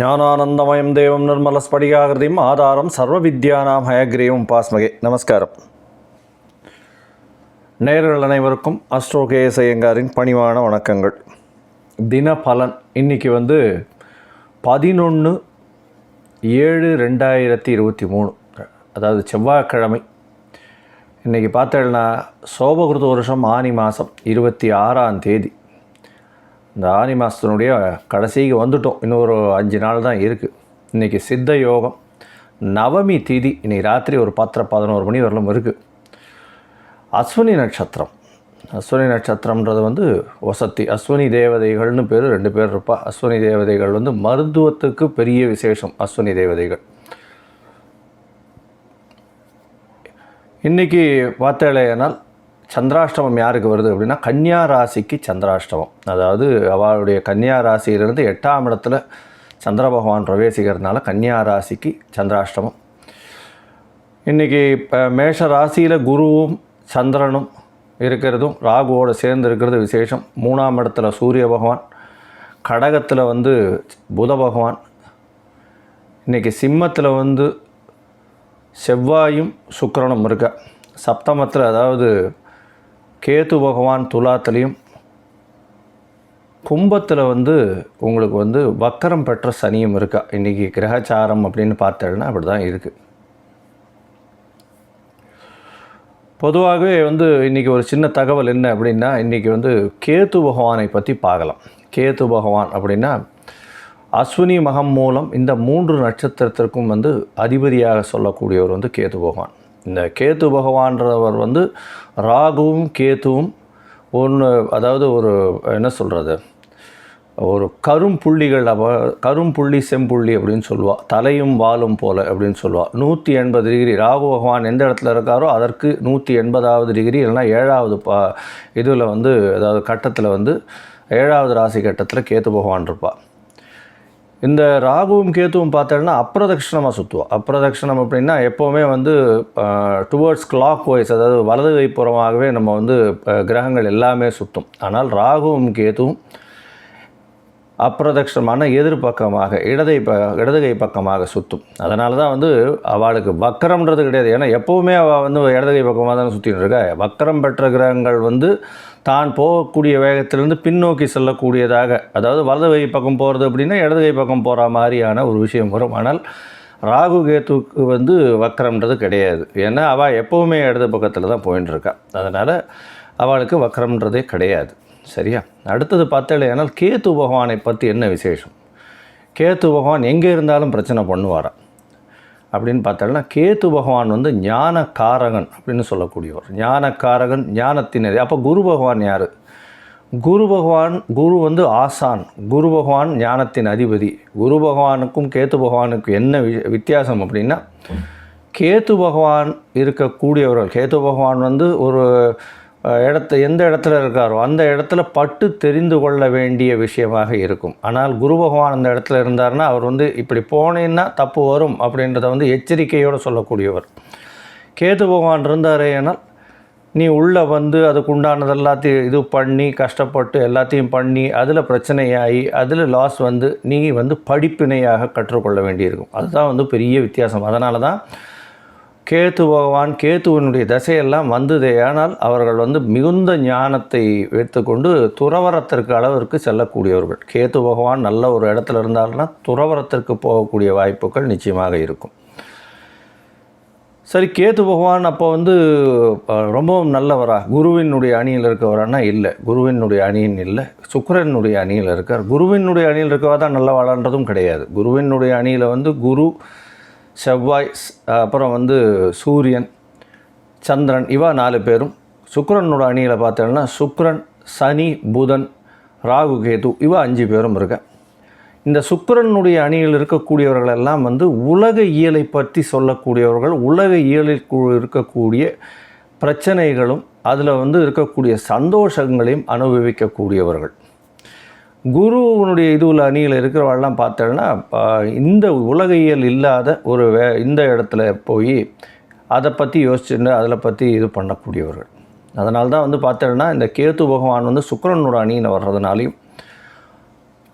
ஞானானந்தமயம் தேவம் நிர்மலஸ்படிகாகிருதியும் ஆதாரம் சர்வ வித்யானாம் ஹயக்ரீவம் பாஸ்மகே. நமஸ்காரம். நேர்கள் அனைவருக்கும் அஸ்ட்ரோ கேஎஸ் ஐயங்காரின் பணிவான வணக்கங்கள். தின பலன் இன்னைக்கு வந்து பதினொன்று ஏழு ரெண்டாயிரத்தி இருபத்தி மூணு. அதாவது செவ்வாய்க்கிழமை இன்றைக்கி பார்த்தேன்னா சோபகிருத வருஷம் ஆனி மாதம் இருபத்தி ஆறாம் தேதி. இந்த ஆனி மாதத்தினுடைய கடைசிக்கு வந்துட்டோம். இன்னும் ஒரு அஞ்சு நாள் தான் இருக்குது இன்றைக்கி சித்த யோகம் நவமி தீதி இன்றைக்கி ராத்திரி ஒரு பத்தரை பதினோரு மணி வரலும் இருக்குது அஸ்வினி நட்சத்திரம். அஸ்வினி நட்சத்திரம்ன்றது வந்து வசத்தி அஸ்வினி தேவதைகள்னு பேர் ரெண்டு பேர் இருப்பா. அஸ்வினி தேவதைகள் வந்து மருத்துவத்துக்கு பெரிய விசேஷம் அஸ்வினி தேவதைகள். இன்றைக்கி பார்த்தாலேனால் சந்திராஷ்டமம் யாருக்கு வருது அப்படின்னா கன்னியா ராசிக்கு சந்திராஷ்டமம். அதாவது அவளுடைய கன்னியா ராசியிலிருந்து எட்டாம் இடத்துல சந்திர பகவான் பிரவேசிக்கிறதுனால கன்னியா ராசிக்கு சந்திராஷ்டமம். இன்றைக்கி இப்போ மேஷ ராசியில் குருவும் சந்திரனும் இருக்கிறதும் ராகுவோடு சேர்ந்து இருக்கிறது விசேஷம். மூணாம் இடத்துல சூரிய பகவான் கடகத்தில் வந்து புத பகவான் இன்றைக்கி சிம்மத்தில் வந்து செவ்வாயும் சுக்கரனும் இருக்க. சப்தமத்தில் அதாவது கேது பகவான் துலாத்துலேயும் கும்பத்தில் வந்து உங்களுக்கு வந்து வக்கரம் பெற்ற சனியும் இருக்கா. இன்றைக்கி கிரகச்சாரம் அப்படின்னு பார்த்தேன்னா அப்படி தான் இருக்குது பொதுவாகவே வந்து இன்றைக்கி ஒரு சின்ன தகவல் என்ன அப்படின்னா இன்றைக்கி வந்து கேத்து பகவானை பற்றி பார்க்கலாம். கேத்து பகவான் அப்படின்னா அஸ்வினி மகம் மூலம் இந்த மூன்று நட்சத்திரத்திற்கும் வந்து அதிபதியாக சொல்லக்கூடியவர் வந்து கேத்து பகவான். இந்த கேத்து பகவான்றவர் வந்து ராகுவும் கேத்துவும் ஒன்று அதாவது ஒரு என்ன சொல்கிறது ஒரு கரும்புள்ளிகள் அவ கரும்புள்ளி செம்புள்ளி அப்படின்னு சொல்லுவாள் தலையும் வாலும் போல அப்படின்னு சொல்லுவாள் நூற்றி எண்பது டிகிரி. ராகு பகவான் எந்த இடத்துல இருக்காரோ அதற்கு நூற்றி எண்பதாவது டிகிரி இல்லைனா ஏழாவது பா இதில் வந்து அதாவது கட்டத்தில் வந்து ஏழாவது ராசி கட்டத்தில் கேத்து பகவான் இருப்பாள் இந்த ராகுவும் கேத்துவும் பார்த்தோன்னா அப்பிரதட்சிணமாக சுற்றுவோம் அப்பிரதட்சிணம் அப்படின்னா எப்போவுமே வந்து டுவர்ட்ஸ் கிளாக் வைஸ் அதாவது வலது வைப்புறமாகவே நம்ம வந்து கிரகங்கள் எல்லாமே சுற்றும் ஆனால் ராகுவும் கேத்துவும் அப்பிரதட்சணமான எதிர்பக்கமாக இடதை ப இடதுகை பக்கமாக சுற்றும் அதனால தான் வந்து அவளுக்கு வக்கரம்ன்றது கிடையாது. ஏன்னா எப்போவுமே அவள் வந்து இடதுகை பக்கமாக தானே சுற்றின்னு இருக்கா? வக்கரம் பெற்ற கிரகங்கள் வந்து தான் போகக்கூடிய வேகத்திலிருந்து பின்னோக்கி செல்லக்கூடியதாக அதாவது வலதுகை பக்கம் போகிறது அப்படின்னா இடது கை பக்கம் போகிற மாதிரியான ஒரு விஷயம் வரும். ஆனால் ராகு கேத்துவுக்கு வந்து வக்கரம்ன்றது கிடையாது. ஏன்னா அவள் எப்போவுமே இடது பக்கத்தில் தான் போயின்னு இருக்கா அதனால் அவளுக்கு வக்கரம்ன்றதே கிடையாது. சரியா? அடுத்தது பார்த்தலையானால் கேத்து பகவானை பற்றி என்ன விசேஷம்? கேத்து பகவான் எங்கே இருந்தாலும் பிரச்சனை பண்ணுவாராம். அப்படின்னு பார்த்தோம்னா கேத்து பகவான் வந்து ஞானக்காரகன் அப்படின்னு சொல்லக்கூடியவர். ஞானக்காரகன் ஞானத்தின் அப்போ குரு பகவான் யார்? குரு பகவான் குரு வந்து ஆசான். குரு பகவான் ஞானத்தின் அதிபதி. குரு பகவானுக்கும் கேத்து பகவானுக்கும் என்ன வித்தியாசம் அப்படின்னா கேத்து பகவான் இருக்கக்கூடியவர்கள் கேத்து பகவான் வந்து ஒரு இடத்த எந்த இடத்துல இருக்காரோ அந்த இடத்துல பட்டு தெரிந்து கொள்ள வேண்டிய விஷயமாக இருக்கும். ஆனால் குரு பகவான் அந்த இடத்துல இருந்தார்னா அவர் வந்து இப்படி போனேன்னா தப்பு வரும் அப்படின்றத வந்து எச்சரிக்கையோடு சொல்லக்கூடியவர். கேது பகவான் இருந்தாரே ஏனால் நீ உள்ளே வந்து அதுக்கு உண்டானது எல்லாத்தையும் இது பண்ணி கஷ்டப்பட்டு எல்லாத்தையும் பண்ணி அதில் பிரச்சனையாகி அதில் லாஸ் வந்து நீ வந்து படிப்பினையாக கற்றுக்கொள்ள வேண்டியிருக்கும். அதுதான் வந்து பெரிய வித்தியாசம். அதனால தான் கேத்து பகவான் கேத்துவனுடைய தசையெல்லாம் வந்ததே. ஆனால் அவர்கள் வந்து மிகுந்த ஞானத்தை வைத்துக்கொண்டு துறவரத்திற்கு அளவிற்கு செல்லக்கூடியவர்கள். கேத்து பகவான் நல்ல ஒரு இடத்துல இருந்தாருன்னா துறவரத்திற்கு போகக்கூடிய வாய்ப்புகள் நிச்சயமாக இருக்கும். சரி கேத்து பகவான் அப்போ வந்து ரொம்பவும் நல்லவரா? குருவினுடைய அணியில் இருக்கவரானா? இல்லை. குருவினுடைய அணியின் இல்லை. சுக்கரனுடைய அணியில் இருக்கார். குருவினுடைய அணியில் இருக்கவா தான் நல்லவாளான்றதும் கிடையாது. குருவினுடைய அணியில் வந்து குரு செவ்வாய் அப்புறம் வந்து சூரியன் சந்திரன் இவா நாலு பேரும். சுக்கரனோட அணியில் பார்த்தோன்னா சுக்கரன் சனி புதன் ராகு கேது இவா அஞ்சு பேரும் இருக்க. இந்த சுக்கரனுடைய அணியில் இருக்கக்கூடியவர்கள் எல்லாம் வந்து உலக இயலை பற்றி சொல்லக்கூடியவர்கள் உலக இயலில் இருக்கக்கூடிய பிரச்சனைகளும் அதில் வந்து இருக்கக்கூடிய சந்தோஷங்களையும் அனுபவிக்கக்கூடியவர்கள். குருவனுடைய இதுவில் அணியில் இருக்கிறவாள்லாம் பார்த்தோன்னா இந்த உலகையியல் இல்லாத ஒரு வே இந்த இடத்துல போய் அதை பற்றி யோசிச்சுட்டு அதில் பற்றி இது பண்ணக்கூடியவர்கள். அதனால தான் வந்து பார்த்தோன்னா இந்த கேத்து பகவான் வந்து சுக்கரனோட அணியில் வர்றதுனாலையும்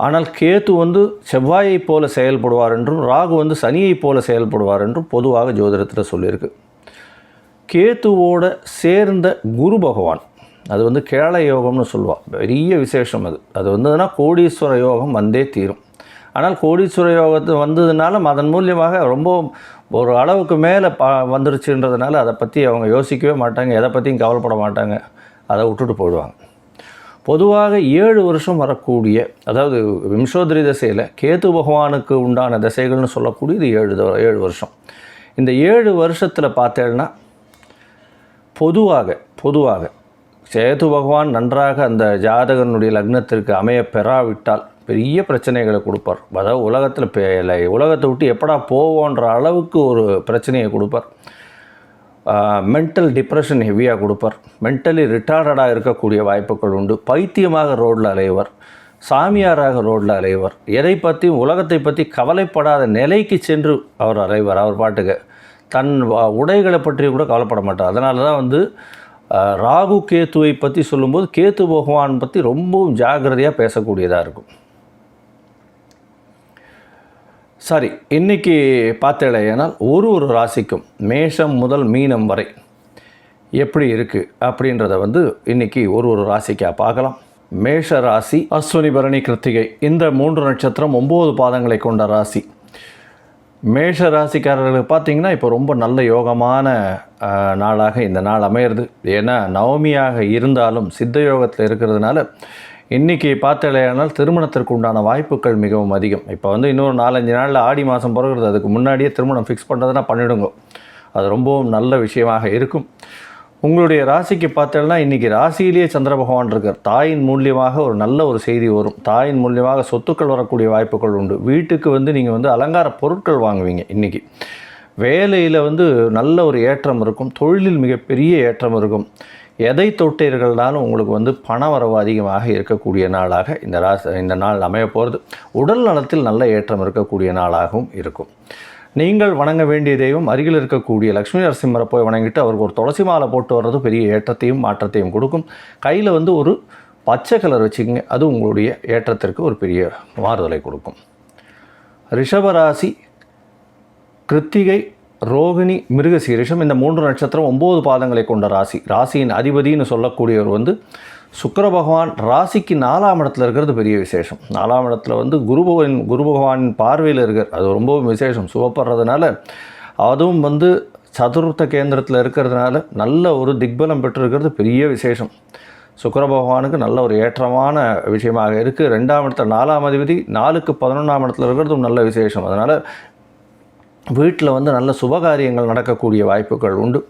ஆனால் கேத்து வந்து செவ்வாயைப் போல செயல்படுவார் என்றும் ராகு வந்து சனியைப் போல செயல்படுவார் என்றும் பொதுவாக ஜோதிடத்தில் சொல்லியிருக்கு. கேத்துவோட சேர்ந்த குரு பகவான் அது வந்து கேள யோகம்னு சொல்லுவாள். பெரிய விசேஷம் அது. அது வந்ததுன்னா கோடீஸ்வர யோகம் வந்தே தீரும். ஆனால் கோடீஸ்வர யோகத்து வந்ததுனால அதன் மூலியமாக ரொம்ப ஒரு அளவுக்கு மேலே பா வந்துருச்சுன்றதுனால அதை பற்றி அவங்க யோசிக்கவே மாட்டாங்க. எதை பற்றியும் கவலைப்பட மாட்டாங்க. அதை விட்டுட்டு போயிடுவாங்க. பொதுவாக ஏழு வருஷம் வரக்கூடிய அதாவது விம்சோதரி தசையில் கேத்து பகவானுக்கு உண்டான தசைகள்னு சொல்லக்கூடியது ஏழு ஏழு வருஷம். இந்த ஏழு வருஷத்தில் பார்த்தேன்னா பொதுவாக பொதுவாக சேது பகவான் நன்றாக அந்த ஜாதகனுடைய லக்னத்திற்கு அமைய பெறாவிட்டால் பெரிய பிரச்சனைகளை கொடுப்பார். அதாவது உலகத்தில் இல்லை, உலகத்தை விட்டு எப்படா போவோன்ற அளவுக்கு ஒரு பிரச்சனையை கொடுப்பார். மென்டல் டிப்ரெஷன் ஹெவியாக கொடுப்பார். மென்டலி ரிட்டார்டடாக இருக்கக்கூடிய வாய்ப்புகள் உண்டு. பைத்தியமாக ரோட்டில் அலைவர். சாமியாராக ரோட்டில் அலைவர். எதை பற்றியும் உலகத்தை பற்றி கவலைப்படாத நிலைக்கு சென்று அவர் அலைவர் அவர் பாட்டுக்கு. தன் உடைகளை பற்றி கூட கவலைப்பட மாட்டார். அதனால தான் வந்து ராகு கேத்துவை பற்றி சொல்லும்போது கேத்து பகவான் பற்றி ரொம்பவும் ஜாக்கிரதையாக பேசக்கூடியதாக இருக்கும். சரி இன்னைக்கு பார்த்தேனால் ஒரு ஒரு ராசிக்கும் மேஷம் முதல் மீனம் வரை எப்படி இருக்குது அப்படின்றத வந்து இன்னைக்கு ஒரு ஒரு ராசிக்காக பார்க்கலாம். மேஷ ராசி அஸ்வினி பரணி கிருத்திகை இந்த மூன்று நட்சத்திரம் ஒம்பது பாதங்களை கொண்ட ராசி. மேஷ ராசிக்காரர்களுக்கு பார்த்தீங்கன்னா இப்போ ரொம்ப நல்ல யோகமான நாளாக இந்த நாள் அமையிறது. ஏன்னா நவமியாக இருந்தாலும் சித்த யோகத்தில் இருக்கிறதுனால இன்றைக்கி பார்த்தாலேயானால் திருமணத்திற்கு உண்டான வாய்ப்புகள் மிகவும் அதிகம். இப்போ வந்து இன்னொரு நாலஞ்சு நாளில் ஆடி மாதம் பிறகுறது அதுக்கு முன்னாடியே திருமணம் ஃபிக்ஸ் பண்ணுறதுனா பண்ணிவிடுங்க அது ரொம்பவும் நல்ல விஷயமாக இருக்கும். உங்களுடைய ராசிக்கு பார்த்தோம்னா இன்றைக்கி ராசியிலேயே சந்திர பகவான் இருக்கார். தாயின் மூலியமாக ஒரு நல்ல ஒரு செய்தி வரும். தாயின் மூலியமாக சொத்துக்கள் வரக்கூடிய வாய்ப்புகள் உண்டு. வீட்டுக்கு வந்து நீங்கள் வந்து அலங்கார பொருட்கள் வாங்குவீங்க இன்றைக்கி வேலையில் வந்து நல்ல ஒரு ஏற்றம் இருக்கும். தொழிலில் மிகப்பெரிய ஏற்றம் இருக்கும். எதை தொட்டீர்கள்னாலும் உங்களுக்கு வந்து பண வரவு அதிகமாக இருக்கக்கூடிய நாளாக இந்த ராசி இந்த நாள் அமைய போகிறது உடல் நலத்தில் நல்ல ஏற்றம் இருக்கக்கூடிய நாளாகவும் இருக்கும். நீங்கள் வணங்க வேண்டிய தெய்வம் அருகில் இருக்கக்கூடிய லக்ஷ்மி நரசிம்மரை போய் வணங்கிட்டு அவருக்கு ஒரு துளசி மாலை போட்டு வர்றது பெரிய ஏற்றத்தையும் மாற்றத்தையும் கொடுக்கும். கையில் வந்து ஒரு பச்சை கலர் வச்சுக்கோங்க. அது உங்களுடைய ஏற்றத்திற்கு ஒரு பெரிய மாறுதலை கொடுக்கும். ரிஷபராசி கிருத்திகை ரோகிணி மிருகசீரிஷம் இந்த மூன்று நட்சத்திரம் ஒம்பது பாதங்களை கொண்ட ராசி. ராசியின் அதிபதின்னு சொல்லக்கூடியவர் வந்து சுக்கர பகவான் ராசிக்கு நாலாம் இடத்துல இருக்கிறது பெரிய விசேஷம். நாலாம் இடத்துல வந்து குரு பகவான் குரு பகவானின் பார்வையில் இருக்கிற அது ரொம்பவும் விசேஷம். சுகப்படுறதுனால அதுவும் வந்து சதுர்த்த கேந்திரத்தில் இருக்கிறதுனால நல்ல ஒரு திக்பலம் பெற்றிருக்கிறது பெரிய விசேஷம். சுக்கர பகவானுக்கு நல்ல ஒரு ஏற்றமான விஷயமாக இருக்குது ரெண்டாம் இடத்துல நாலாம் அதிபதி நாலுக்கு பதினொன்றாம் இடத்துல இருக்கிறதும் நல்ல விசேஷம். அதனால் வீட்டில் வந்து நல்ல சுபகாரியங்கள் நடக்கக்கூடிய வாய்ப்புகள் உண்டு.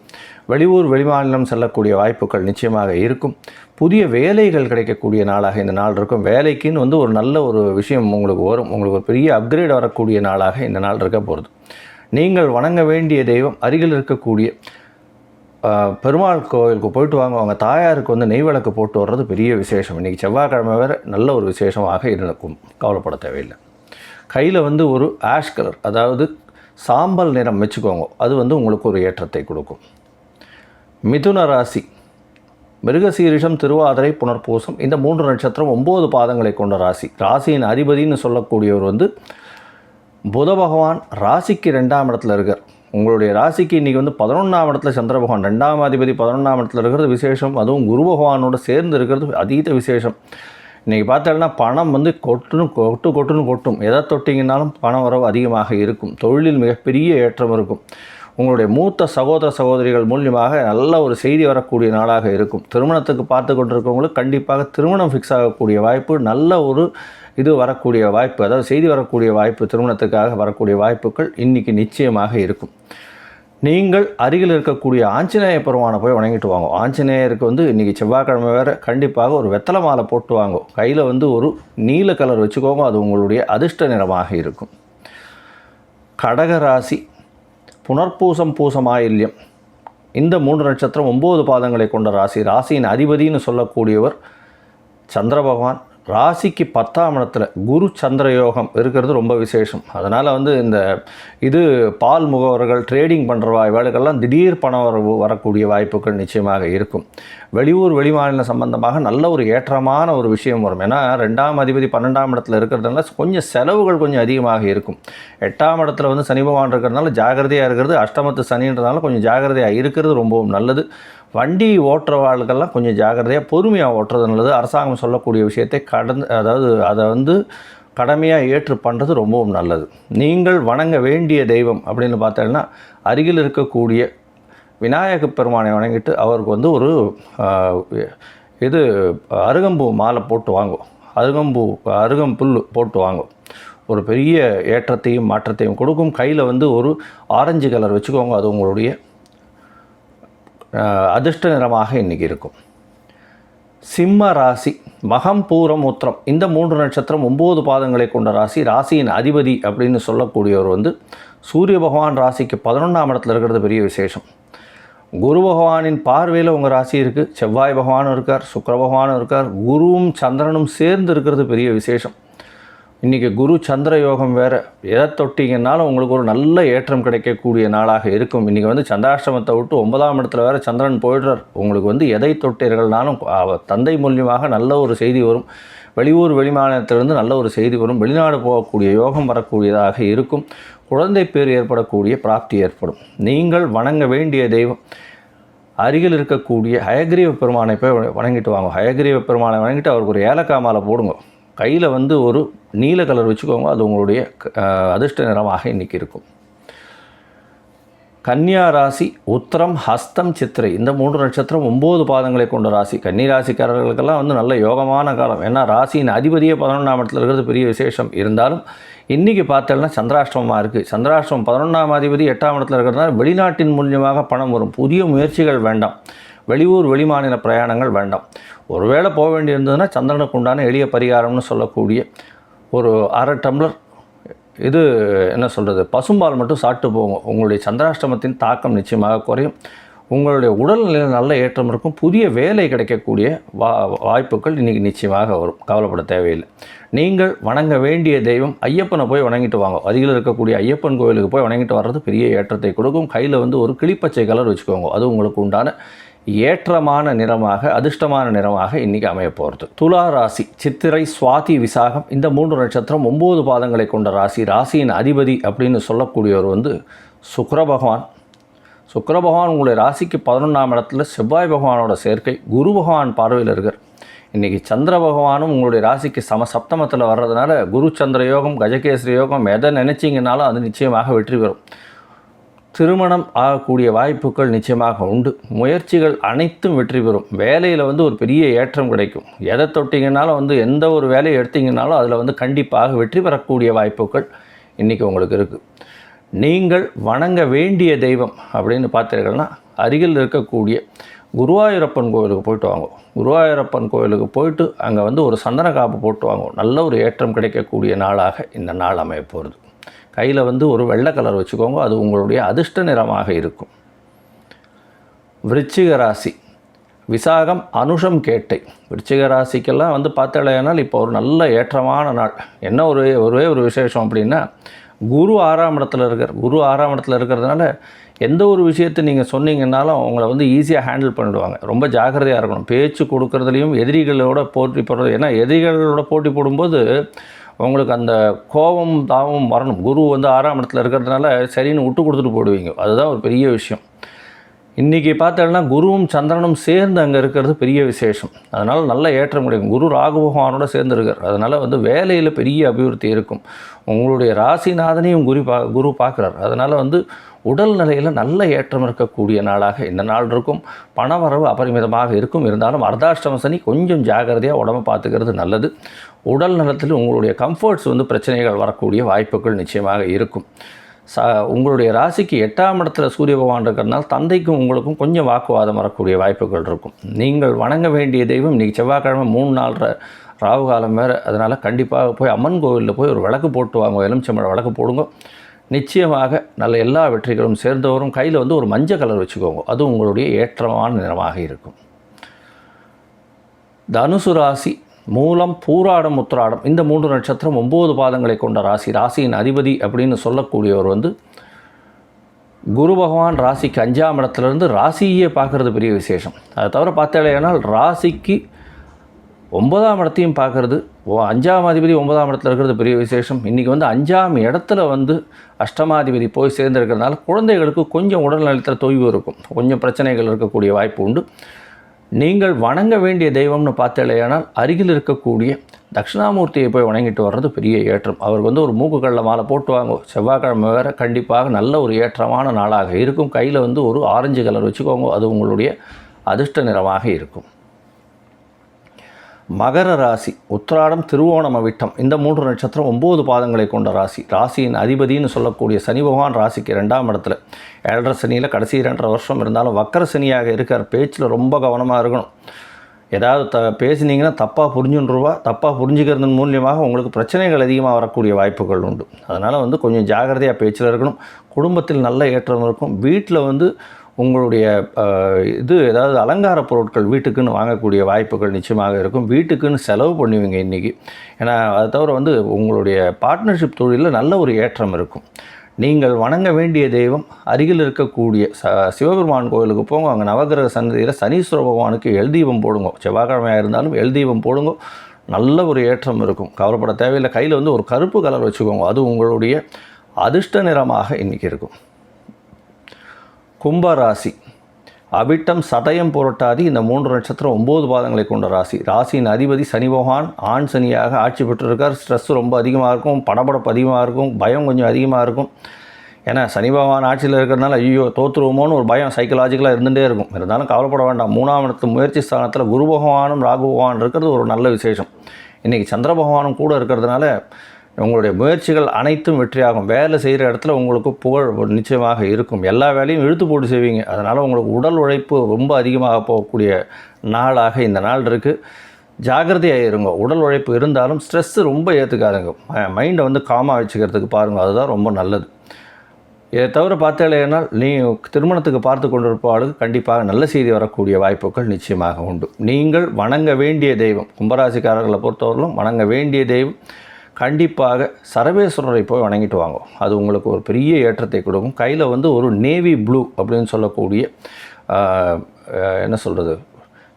வெளியூர் வெளிமாநிலம் செல்லக்கூடிய வாய்ப்புகள் நிச்சயமாக இருக்கும். புதிய வேலைகள் கிடைக்கக்கூடிய நாளாக இந்த நாள் இருக்கும். வேலைக்குன்னு வந்து ஒரு நல்ல ஒரு விஷயம் உங்களுக்கு வரும். உங்களுக்கு ஒரு பெரிய அப்கிரேட் வரக்கூடிய நாளாக இந்த நாள் இருக்க போகிறது நீங்கள் வணங்க வேண்டிய தெய்வம் அருகில் இருக்கக்கூடிய பெருமாள் கோவிலுக்கு போயிட்டு வாங்க. அவங்க தாயாருக்கு வந்து நெய் விளக்கு போட்டு வர்றது பெரிய விசேஷம். இன்றைக்கி செவ்வாய்க்கிழமை வேறு நல்ல ஒரு விசேஷமாக இருக்கும். கவலைப்பட தேவையில்லை. கையில் வந்து ஒரு ஆஷ் கலர் அதாவது சாம்பல் நிறம் வச்சுக்கோங்க. அது வந்து உங்களுக்கு ஒரு ஏற்றத்தை கொடுக்கும். மிதுன ராசி. மிருகசீரிஷம் திருவாதிரை புனர்பூசம் இந்த மூன்று நட்சத்திரம் ஒம்பது பாதங்களை கொண்ட ராசி. ராசியின் அதிபதின்னு சொல்லக்கூடியவர் வந்து புத பகவான் ராசிக்கு ரெண்டாம் இடத்துல இருக்கார். உங்களுடைய ராசிக்கு இன்றைக்கி வந்து பதினொன்றாம் இடத்துல சந்திர பகவான். ரெண்டாம் அதிபதி பதினொன்றாம் இடத்துல இருக்கிறது விசேஷம். அதுவும் குரு பகவானோட சேர்ந்து இருக்கிறது அதீத விசேஷம். இன்றைக்கி பார்த்தோம்னா பணம் வந்து கொட்டுன்னு கொட்டு கொட்டுன்னு கொட்டும். எதை தொட்டிங்கனாலும் பணம் வரவு அதிகமாக இருக்கும். தொழிலில் மிகப்பெரிய ஏற்றம் இருக்கும். உங்களுடைய மூத்த சகோதர சகோதரிகள் மூலியமாக நல்ல ஒரு செய்தி வரக்கூடிய நாளாக இருக்கும். திருமணத்துக்கு பார்த்து கொண்டிருக்கவங்களுக்கு கண்டிப்பாக திருமணம் ஃபிக்ஸ் ஆகக்கூடிய வாய்ப்பு நல்ல ஒரு இது வரக்கூடிய வாய்ப்பு அதாவது செய்தி வரக்கூடிய வாய்ப்பு திருமணத்துக்காக வரக்கூடிய வாய்ப்புகள் இன்றைக்கி நிச்சயமாக இருக்கும். நீங்கள் அருகில் இருக்கக்கூடிய ஆஞ்சநேய பெருமானை போய் வணங்கிட்டு வாங்க. ஆஞ்சநேயருக்கு வந்து இன்றைக்கி செவ்வாய்க்கிழமை வேறு கண்டிப்பாக ஒரு வெத்தலை மாலை போட்டு வாங்க. கையில் வந்து ஒரு நீல கலர் வச்சுக்கோங்க அது உங்களுடைய அதிர்ஷ்ட நிறமாக இருக்கும். கடகராசி புனர்பூசம் பூசமாயில்யம் இந்த மூன்று நட்சத்திரம் ஒம்பது பாதங்களை கொண்ட ராசி. ராசியின் அதிபதின்னு சொல்லக்கூடியவர் சந்திர பகவான். ராசிக்கு பத்தாம் இடத்துல குரு சந்திர யோகம் இருக்கிறது ரொம்ப விசேஷம். அதனால் வந்து இந்த இது பால் முகவர்கள் ட்ரேடிங் பண்ணுற வேலைகள்லாம் திடீர் பணம் வரவு வரக்கூடிய வாய்ப்புகள் நிச்சயமாக இருக்கும். வெளியூர் வெளிமாநில சம்பந்தமாக நல்ல ஒரு ஏற்றமான ஒரு விஷயம் வரும். ஏன்னா ரெண்டாம் அதிபதி பன்னெண்டாம் இடத்துல இருக்கிறதுனால கொஞ்சம் செலவுகள் கொஞ்சம் அதிகமாக இருக்கும். எட்டாம் இடத்துல வந்து சனி பகவான் இருக்கிறதுனால ஜாகிரதையாக இருக்கிறது அஷ்டமத்து சனின்றதுனால கொஞ்சம் ஜாகிரதையாக இருக்கிறது ரொம்பவும் நல்லது. வண்டி ஓட்டுறவாளுக்கெல்லாம் கொஞ்சம் ஜாகிரதையாக பொறுமையாக ஓட்டுறது நல்லது. அரசாங்கம் சொல்லக்கூடிய விஷயத்தை கடந்து அதாவது அதை வந்து கடமையாக ஏற்று பண்ணுறது ரொம்பவும் நல்லது. நீங்கள் வணங்க வேண்டிய தெய்வம் அப்படின்னு பார்த்தீங்கன்னா அருகில் இருக்கக்கூடிய விநாயக பெருமானை வணங்கிட்டு அவருக்கு வந்து ஒரு இது அருகம்பூ மாலை போட்டு வாங்கும் அருகம்பூ அருகம்புல் போட்டு வாங்கும் ஒரு பெரிய ஏற்றத்தையும் மாற்றத்தையும் கொடுக்கும். கையில் வந்து ஒரு ஆரஞ்சு கலர் வச்சுக்கோங்க அது உங்களுடைய அதிர்ஷ்ட நிறமாக இன்றைக்கி இருக்கும். சிம்ம ராசி மகம் பூரம் உத்திரம். இந்த மூன்று நட்சத்திரம் ஒம்பது பாதங்களை கொண்ட ராசி ராசியின் அதிபதி அப்படின்னு சொல்லக்கூடியவர் வந்து சூரிய பகவான் ராசிக்கு பதினொன்றாம் இடத்துல இருக்கிறது பெரிய விசேஷம். குரு பகவானின் பார்வையில் உங்கள் ராசி இருக்குது செவ்வாய் பகவானும் இருக்கார் சுக்கர பகவானும் இருக்கார். குருவும் சந்திரனும் சேர்ந்து இருக்கிறது பெரிய விசேஷம். இன்றைக்கி குரு சந்திர யோகம் வேறு. எதை தொட்டிங்கன்னாலும் உங்களுக்கு ஒரு நல்ல ஏற்றம் கிடைக்கக்கூடிய நாளாக இருக்கும். இன்றைக்கி வந்து சந்திராஷ்டமத்தை விட்டு ஒன்பதாம் இடத்துல வேறு சந்திரன் போயிடுறார். உங்களுக்கு வந்து எதை தொட்டீர்கள்னாலும் தந்தை மூலியமாக நல்ல ஒரு செய்தி வரும். வெளியூர் வெளிமாநிலத்திலிருந்து நல்ல ஒரு செய்தி வரும். வெளிநாடு போகக்கூடிய யோகம் வரக்கூடியதாக இருக்கும். குழந்தை பேர் ஏற்படக்கூடிய பிராப்தி ஏற்படும். நீங்கள் வணங்க வேண்டிய தெய்வம். அருகில் இருக்கக்கூடிய ஹயக்ரீவ பெருமானை போய் வணங்கிட்டு வாங்க. ஹயக்ரீவ பெருமானை வணங்கிட்டு அவருக்கு ஒரு ஏலக்காய் மாலை போடுங்க. கையில் வந்து ஒரு நீல கலர் வச்சுக்கோங்க. அது உங்களுடைய அதிர்ஷ்ட நிறமாக இன்றைக்கி இருக்கும். கன்னியா ராசி உத்திரம் ஹஸ்தம் சித்திரை. இந்த மூன்று நட்சத்திரம் ஒம்பது பாதங்களை கொண்ட ராசி. கன்னி ராசிக்காரர்களுக்கெல்லாம் வந்து நல்ல யோகமான காலம். ஏன்னா ராசியின் அதிபதியே பதினொன்றாம் இடத்துல இருக்கிறது. பெரிய விசேஷம். இருந்தாலும் இன்றைக்கி பார்த்தோம்னா சந்திராஷ்டமமாக இருக்குது சந்திராஷ்டமம் பதினொன்றாம் அதிபதி எட்டாம் இடத்துல இருக்கிறதுனால வெளிநாட்டின் மூலியமாக பணம் வரும். புதிய முயற்சிகள் வேண்டாம். வெளியூர் வெளிமாநில பிரயாணங்கள் வேண்டாம். ஒருவேளை போக வேண்டியிருந்ததுன்னா சந்திரனுக்கு உண்டான எளிய பரிகாரம்னு சொல்லக்கூடிய ஒரு அரை டம்ளர் இது என்ன சொல்கிறது பசும்பால் மட்டும் சாப்பிட்டு போகும் உங்களுடைய சந்திராஷ்டமத்தின் தாக்கம் நிச்சயமாக குறையும். உங்களுடைய உடல்நிலையில் நல்ல ஏற்றம் இருக்கும். புதிய வேலை கிடைக்கக்கூடிய வா வாய்ப்புகள் இன்றைக்கி நிச்சயமாக வரும். கவலைப்பட தேவையில்லை. நீங்கள் வணங்க வேண்டிய தெய்வம் ஐயப்பனை போய் வணங்கிட்டு வாங்க. அருகில் இருக்கக்கூடிய ஐயப்பன் கோயிலுக்கு போய் வணங்கிட்டு வர்றது பெரிய ஏற்றத்தை கொடுக்கும். கையில் வந்து ஒரு கிளிப்பச்சை கலர் வச்சுக்கோங்க. அது உங்களுக்கு உண்டான ஏற்றமான நிறமாக அதிர்ஷ்டமான நிறமாக இன்றைக்கி அமைய போகிறது துலா ராசி சித்திரை சுவாதி விசாகம் இந்த மூன்று நட்சத்திரம் ஒம்பது பாதங்களை கொண்ட ராசி. ராசியின் அதிபதி அப்படின்னு சொல்லக்கூடியவர் வந்து சுக்கர பகவான். சுக்கர பகவான் உங்களுடைய ராசிக்கு பதினொன்றாம் இடத்துல செவ்வாய் பகவானோட சேர்க்கை குரு பகவான் பார்வையில் இருக்கார். இன்றைக்கி சந்திர பகவானும் உங்களுடைய ராசிக்கு சம சப்தமத்தில் வர்றதுனால குரு சந்திர யோகம் கஜகேசரி யோகம் எதை நினச்சிங்கனாலும் அது நிச்சயமாக வெற்றி பெறும். திருமணம் ஆகக்கூடிய வாய்ப்புகள் நிச்சயமாக உண்டு. முயற்சிகள் அனைத்தும் வெற்றி பெறும். வேலையில் வந்து ஒரு பெரிய ஏற்றம் கிடைக்கும். எதை தொட்டிங்கனாலும் வந்து எந்த ஒரு வேலையை எடுத்தீங்கனாலும் அதில் வந்து கண்டிப்பாக வெற்றி பெறக்கூடிய வாய்ப்புகள் இன்றைக்கி உங்களுக்கு இருக்குது நீங்கள் வணங்க வேண்டிய தெய்வம் அப்படின்னு பார்த்தீர்கள்னா அருகில் இருக்கக்கூடிய குருவாயூரப்பன் கோயிலுக்கு போயிட்டு வாங்கோ. குருவாயூரப்பன் கோயிலுக்கு போயிட்டு அங்கே வந்து ஒரு சந்தன காப்பு போட்டு வாங்க. நல்ல ஒரு ஏற்றம் கிடைக்கக்கூடிய நாளாக இந்த நாள் அமைய போகிறது கையில் வந்து ஒரு வெள்ளை கலர் வச்சுக்கோங்க. அது உங்களுடைய அதிர்ஷ்ட நிறமாக இருக்கும். விருச்சிக ராசி. விசாகம் அனுஷம் கேட்டை. விருச்சிக ராசிக்கெல்லாம் வந்து பார்த்தலையானால் இப்போ ஒரு நல்ல ஏற்றமான நாள். என்ன ஒரு ஒரே ஒரு விசேஷம் அப்படின்னா குரு ஆறாம் இடத்துல இருக்கார். குரு ஆறாம் இடத்துல இருக்கிறதுனால எந்த ஒரு விஷயத்தை நீங்கள் சொன்னீங்கன்னாலும் அவங்கள வந்து ஈஸியாக ஹேண்டில் பண்ணிடுவாங்க. ரொம்ப ஜாக்கிரதையாக இருக்கணும். பேச்சு கொடுக்குறதுலையும் எதிரிகளோட போட்டி போடுறது. ஏன்னா எதிரிகளோட போட்டி போடும்போது உங்களுக்கு அந்த கோபம் தாபம் வரணும். குரு வந்து ஆறாம் இடத்துல இருக்கிறதுனால சரின்னு விட்டு கொடுத்துட்டு போடுவீங்க அதுதான் ஒரு பெரிய விஷயம். இன்றைக்கி பார்த்தோம்னா குருவும் சந்திரனும் சேர்ந்து அங்கே இருக்கிறது பெரிய விசேஷம். அதனால் நல்ல ஏற்றம் கிடைக்கும். குரு ராகு பகவானோட அதனால் வந்து வேலையில் பெரிய அபிவிருத்தி இருக்கும். உங்களுடைய ராசிநாதனையும் குரு பா குரு பார்க்குறார். அதனால் வந்து உடல் நிலையில் நல்ல ஏற்றம் இருக்கக்கூடிய நாளாக இந்த நாள் இருக்கும். பணவரவு அபரிமிதமாக இருக்கும். இருந்தாலும் அர்த்தாஷ்டம சனி கொஞ்சம் ஜாகிரதையாக உடம்பை பார்த்துக்கிறது நல்லது. உடல் நலத்தில் உங்களுடைய கம்ஃபர்ட்ஸ் வந்து பிரச்சனைகள் வரக்கூடிய வாய்ப்புகள் நிச்சயமாக இருக்கும். சா உங்களுடைய ராசிக்கு எட்டாம் இடத்துல சூரிய பகவான் இருக்கிறதுனால தந்தைக்கும் உங்களுக்கும் கொஞ்சம் வாக்குவாதம் வரக்கூடிய வாய்ப்புகள் இருக்கும். நீங்கள் வணங்க வேண்டிய தெய்வம் இன்றைக்கி செவ்வாய்க்கிழமை மூணு நாள் ராகு காலம் வேறு. அதனால் கண்டிப்பாக போய் அம்மன் கோவிலில் போய் ஒரு விளக்கு போட்டு வாங்க. எலுமிச்சம்பழம் விளக்கு போடுங்க. நிச்சயமாக நல்ல எல்லா வெற்றிகளும் சேர்ந்தவரும் கையில் வந்து ஒரு மஞ்சள் கலர் வச்சுக்கோங்க. அது உங்களுடைய ஏற்றமான நிறமாக இருக்கும். தனுசு ராசி மூலம் பூராடம் உத்திராடம் இந்த மூன்று நட்சத்திரம் ஒம்பது பாதங்களை கொண்ட ராசி ராசியின் அதிபதி அப்படின்னு சொல்லக்கூடியவர் வந்து குரு பகவான் ராசிக்கு அஞ்சாம் இடத்துலேருந்து ராசியே பார்க்குறது பெரிய விசேஷம். அதை தவிர பார்த்தாலேனால் ராசிக்கு ஒன்பதாம் இடத்தையும் பார்க்குறது ஓ அஞ்சாம் அதிபதி ஒன்பதாம் இடத்துல இருக்கிறது பெரிய விசேஷம். இன்றைக்கி வந்து அஞ்சாம் இடத்துல வந்து அஷ்டமாதிபதி போய் சேர்ந்துருக்கிறதுனால குழந்தைகளுக்கு கொஞ்சம் உடல் நலத்தில் தொய்வு இருக்கும். கொஞ்சம் பிரச்சனைகள் இருக்கக்கூடிய வாய்ப்பு உண்டு. நீங்கள் வணங்க வேண்டிய தெய்வம்னு பார்த்தலையானால் அருகில் இருக்கக்கூடிய தட்சிணாமூர்த்தியை போய் வணங்கிட்டு வர்றது பெரிய ஏற்றம். அவருக்கு வந்து ஒரு மூக்குக்கடல மாலை போட்டு வாங்க. செவ்வாய்க்கிழமை வேறு கண்டிப்பாக நல்ல ஒரு ஏற்றமான நாளாக இருக்கும். கையில் வந்து ஒரு ஆரஞ்சு கலர் வச்சுக்கோங்க. அது உங்களுடைய அதிர்ஷ்ட நிறமாக இருக்கும். மகர ராசி உத்திராடம் திருவோணம் அவிட்டம். இந்த மூன்று நட்சத்திரம் ஒம்பது பாதங்களை கொண்ட ராசி. ராசியின் அதிபதினு சொல்லக்கூடிய சனி பகவான் ராசிக்கு ரெண்டாம் இடத்துல. ஏழரை சனியில் கடைசி ரெண்டரை வருஷம் இருந்தாலும் வக்கர சனியாக இருக்கிற பேச்சில் ரொம்ப கவனமாக இருக்கணும். ஏதாவது த பேசினீங்கன்னா தப்பாக புரிஞ்சுன்றுவா. தப்பாக புரிஞ்சுக்கிறதன் மூலியமாக உங்களுக்கு பிரச்சனைகள் அதிகமாக வரக்கூடிய வாய்ப்புகள் உண்டு. அதனால் வந்து கொஞ்சம் ஜாகிரதையாக பேச்சில் இருக்கணும். குடும்பத்தில் நல்ல ஏற்றம் இருக்கும். வீட்டில் வந்து உங்களுடைய இது ஏதாவது அலங்கார பொருட்கள் வீட்டுக்குன்னு வாங்கக்கூடிய வாய்ப்புகள் நிச்சயமாக இருக்கும். வீட்டுக்குன்னு செலவு பண்ணுவீங்க இன்றைக்கி ஏன்னா அதை தவிர வந்து உங்களுடைய பார்ட்னர்ஷிப் தொழிலில் நல்ல ஒரு ஏற்றம் இருக்கும். நீங்கள் வணங்க வேண்டிய தெய்வம் அருகில் இருக்கக்கூடிய ச சிவபெருமான் கோயிலுக்கு போங்க. அங்கே நவகிரக சன்னதியில் சனீஸ்வர பகவானுக்கு எழுதீபம் போடுங்க. செவ்வாய்க்கிழமையாக இருந்தாலும் எழுதீபம் போடுங்க. நல்ல ஒரு ஏற்றம் இருக்கும். கவலைப்பட தேவையில்லை. கையில் வந்து ஒரு கருப்பு கலர் வச்சுக்கோங்க. அது உங்களுடைய அதிர்ஷ்ட நிறமாக இன்றைக்கி இருக்கும். கும்பராசி. அவிட்டம் சதயம் புரட்டாதி இந்த மூன்று நட்சத்திரம் ஒம்பது பாதங்களை கொண்ட ராசி. ராசியின் அதிபதி சனி பகவான் ஆண் சனியாக ஆட்சி பெற்றிருக்கார். ஸ்ட்ரெஸ் ரொம்ப அதிகமாக இருக்கும் படபடப்பு அதிகமாக இருக்கும் பயம் கொஞ்சம் அதிகமாக இருக்கும். ஏன்னா சனி பகவான் ஆட்சியில் இருக்கிறதுனால ஐயோ தோற்றுருவோமோன்னு ஒரு பயம் சைக்கலாஜிக்கலாக இருந்துகிட்டே இருக்கும். இருந்தாலும் கவலைப்பட வேண்டாம். மூணாம் இடத்து முயற்சி ஸ்தானத்தில் குரு பகவானும் ராகு பகவான் இருக்கிறது ஒரு நல்ல விசேஷம். இன்றைக்கி சந்திர பகவானும் கூட இருக்கிறதுனால உங்களுடைய முயற்சிகள் அனைத்தும் வெற்றியாகும். வேலை செய்கிற இடத்துல உங்களுக்கு புகழ் நிச்சயமாக இருக்கும். எல்லா வேலையும் இழுத்து போட்டு செய்வீங்க. அதனால் உங்களுக்கு உடல் உழைப்பு ரொம்ப அதிகமாக போகக்கூடிய நாளாக இந்த நாள் இருக்குது ஜாகிரதையாக இருங்க உடல் உழைப்பு இருந்தாலும் ஸ்ட்ரெஸ்ஸு ரொம்ப ஏற்றுக்காதுங்க மைண்டை வந்து காமாக வச்சுக்கிறதுக்கு பாருங்கள் அதுதான் ரொம்ப நல்லது. இதை தவிர பார்த்தாலேனால் நீ திருமணத்துக்கு பார்த்து கொண்டிருப்பாளுக்கு கண்டிப்பாக நல்ல செய்தி வரக்கூடிய வாய்ப்புகள் நிச்சயமாக உண்டு. நீங்கள் வணங்க வேண்டிய தெய்வம். கும்பராசிக்காரர்களை பொறுத்தவரையிலும் வணங்க வேண்டிய தெய்வம். கண்டிப்பாக சரவேஸ்வரரை போய் வணங்கிட்டு வாங்க. அது உங்களுக்கு ஒரு பெரிய ஏற்றத்தை கொடுக்கும். கையில் வந்து ஒரு நேவி ப்ளூ அப்படின்னு சொல்லக்கூடிய என்ன சொல்கிறது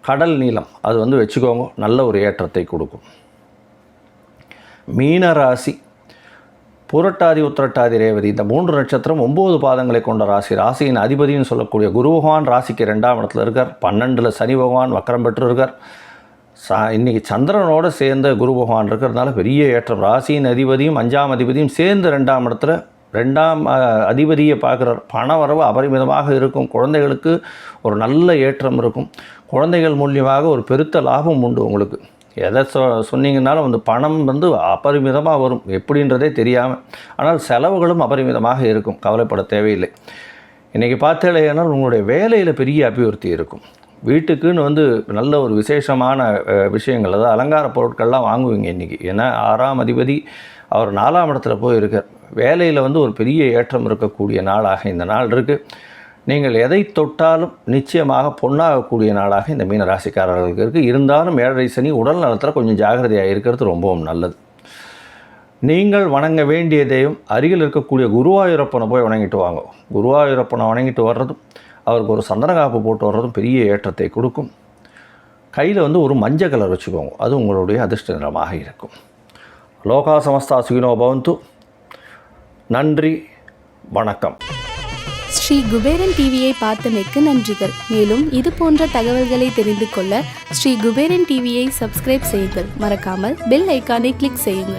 கடல் நீளம் அது வந்து வச்சுக்கோங்க. நல்ல ஒரு ஏற்றத்தை கொடுக்கும். மீனராசி புரட்டாதி உத்திரட்டாதி ரேவதி இந்த மூன்று நட்சத்திரம் ஒம்பது பாதங்களை கொண்ட ராசி. ராசியின் அதிபதின்னு சொல்லக்கூடிய குரு பகவான் ராசிக்கு ரெண்டாம் இடத்துல இருக்கார். பன்னெண்டில் சனி பகவான் வக்கரம் பெற்று இருக்கார் சா இன்றைக்கி சந்திரனோடு சேர்ந்த குரு பகவான் இருக்கிறதுனால பெரிய ஏற்றம். ராசியின் அதிபதியும் அஞ்சாம் அதிபதியும் சேர்ந்து ரெண்டாம் இடத்துல ரெண்டாம் அதிபதியை பார்க்குறார் பண வரவு அபரிமிதமாக இருக்கும். குழந்தைகளுக்கு ஒரு நல்ல ஏற்றம் இருக்கும். குழந்தைகள் மூலியமாக ஒரு பெருத்த லாபம் உண்டு உங்களுக்கு. எதை சொ சொன்னீங்கன்னாலும் வந்து பணம் வந்து அபரிமிதமாக வரும். எப்படின்றதே தெரியாமல் ஆனால் செலவுகளும் அபரிமிதமாக இருக்கும். கவலைப்பட தேவையில்லை. இன்றைக்கி பார்த்தேனால் உங்களுடைய வேலையில் பெரிய அபிவிருத்தி இருக்கும். வீட்டுக்குன்னு வந்து நல்ல ஒரு விசேஷமான விஷயங்கள். அதாவது அலங்கார பொருட்கள்லாம் வாங்குவீங்க இன்றைக்கி ஏன்னா ஆறாம் அதிபதி அவர் நாலாம் இடத்துல போய் இருக்கார் வேலையில் வந்து ஒரு பெரிய ஏற்றம் இருக்கக்கூடிய நாளாக இந்த நாள் இருக்குது நீங்கள் எதை தொட்டாலும் நிச்சயமாக பொன்னாகக்கூடிய நாளாக இந்த மீன ராசிக்காரர்களுக்கு இருக்குது இருந்தாலும் ஏழரை சனி உடல் நலத்தில் கொஞ்சம் ஜாகிரதையாக இருக்கிறது ரொம்பவும் நல்லது. நீங்கள் வணங்க வேண்டிய தெய்வம் அருகில் இருக்கக்கூடிய குருவாயூரப்பனை போய் வணங்கிட்டு வாங்க. குருவாயூரப்பனை வணங்கிட்டு வர்றதும் அவருக்கு ஒரு சந்தன காப்பு போட்டு வர்றதும் பெரிய ஏற்றத்தை கொடுக்கும். கையில் வந்து ஒரு மஞ்சள் கலர் வச்சுக்கோங்க. அது உங்களுடைய அதிர்ஷ்ட நிறமாக இருக்கும். லோகா சமஸ்தா சுகினோ பவந்து. நன்றி வணக்கம். ஸ்ரீ குபேரன் டிவியை பார்த்தமைக்கு நன்றிகள். மேலும் இது போன்ற தகவல்களை தெரிந்து கொள்ள ஸ்ரீ குபேரன் டிவியை சப்ஸ்கிரைப் செய்யுங்கள். மறக்காமல் பெல் ஐக்கானை கிளிக் செய்யுங்கள்.